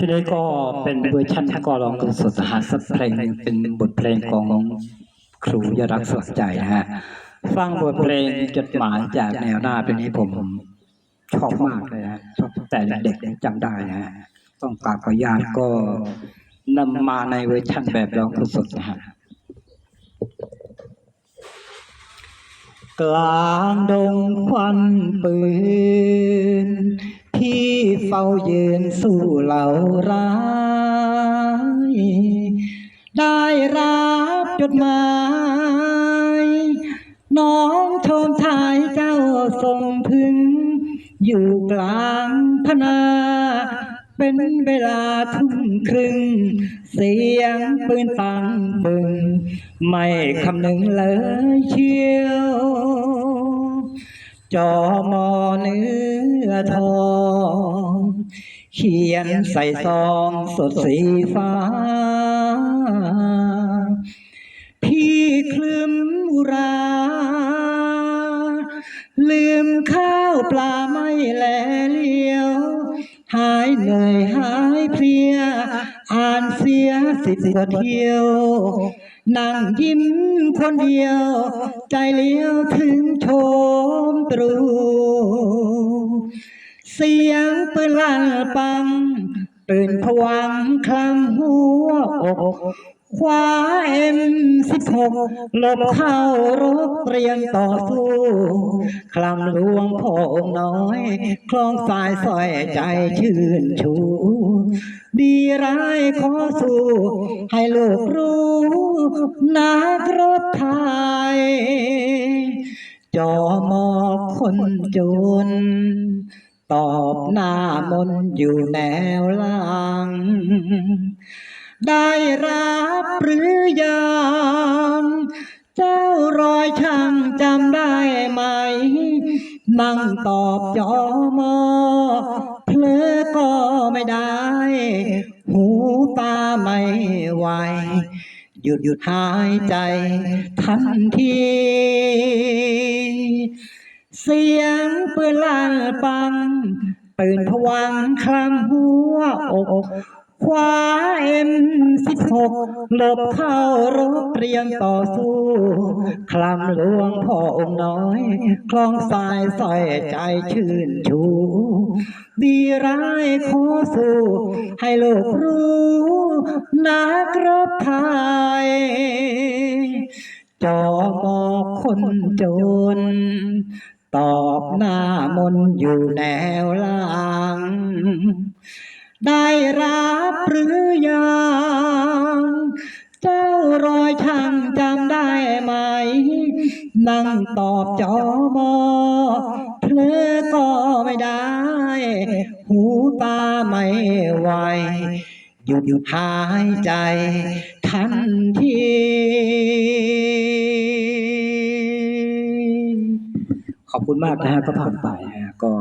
ชุดนี้ก็เป็นเวอร์ชันที่ก็ร้องกันสดๆนะฮะสักเพลงเป็นบทเพลงของครูยรักสลักใจนะฮะฟังบทเพลงจดหมายจากแนวหน้าเป็นนี้ผมชอบมากเลยฮะชอบแต่เด็กๆจำได้นะฮะต้องกราบขออนุญาตก็นำมาในเวอร์ชันแบบร้องสดนะฮะกลางดงควันปืน เฝ้ายืนสู้เหล่าร้าย ได้รับจดหมายน้องชมทายเจ้าส่งถึง อยู่กลางพนาเป็นเวลาทุ่มครึ่ง เสียงปืนปังปึง ไม่คำนึงเลยเชียว จอมอเนื้อทอง เขียนใส่ซองสดสีฟ้า พี่คลืมอุรา ลืมข้าวปลาไม่แลเลี้ยว หายเหนื่อยหายเพลีย อ่านเสียสิบกว่าเที่ยว นั่งยิ้มคนเดียว ใจเลี้ยวถึงโชมตรู เสียงปืนลั่นปัง ตื่นผวังค์คลำหัวอกคว้าเอ็มสิบหกหลบเข้ารบเตรียมต่อสู้คลำหลวงพ่อองค์น้อย คลองสายสอยใจชื่นชู ดีร้ายขอสู้ ให้ลูกรู้นักรบไทยจอมอคนจน ตอบหน้ามนอยู่แนวหลัง ได้รับหรือยังเจ้ารอยช่างจำได้ไหม นั่งตอบจอมอเพลอก็ไม่ได้ หูตาไม่ไหวหยุดหยุดหายใจทันที เสียงปืนลั่นปัง ตื่นผวังค์คลำหัวอกคว้าเอ็มสิบหกหลบเข้ารบเตรียมต่อสู้ คลำหลวงพ่อองค์น้อย คลองสายสอยใจชื่นชู ดีร้ายขอสู้ ให้โลกรู้นักรบไทยจอมอคนจน ตอบหน้ามนอยู่แนวหลัง ได้รับหรือยัง เจ้ารอยช่างจำได้ไหม นั่งตอบจอมอเพลอก็ไม่ได้ หูตาไม่ไหวหยุดหยุดหายใจทันที ขอบคุณมากนะฮะก็ผ่านไปนะฮะก็